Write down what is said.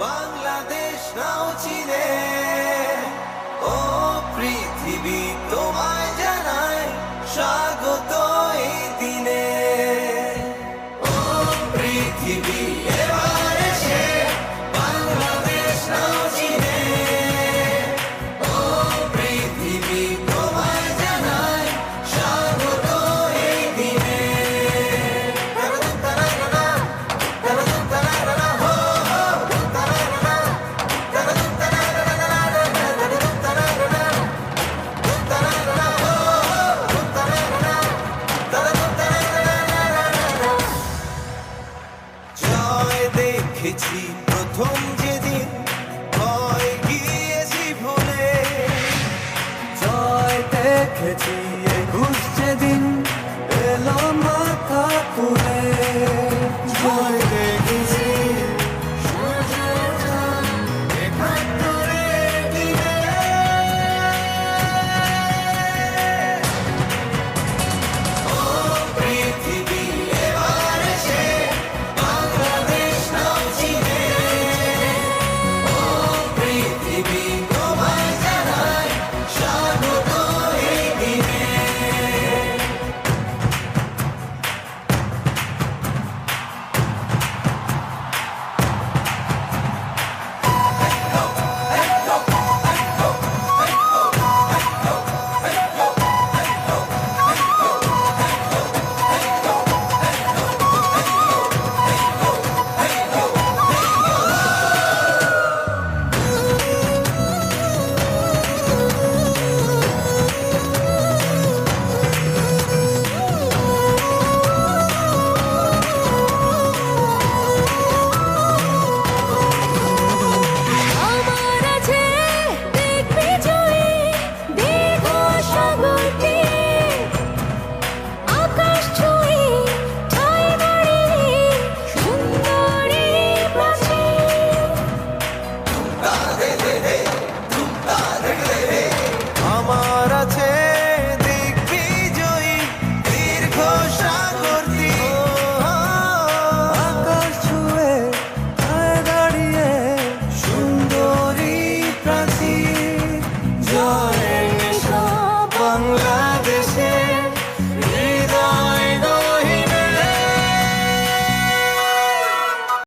বাংলাদেশ নাও চিনে। ও পৃথিবী তোমায় জানায় স্বাগত এই দিনে। ও পৃথিবী দেখেছি প্রথম যেদিন ভয় গিয়েছি ভুলে। জয় দেখেছি একুশ যেদিন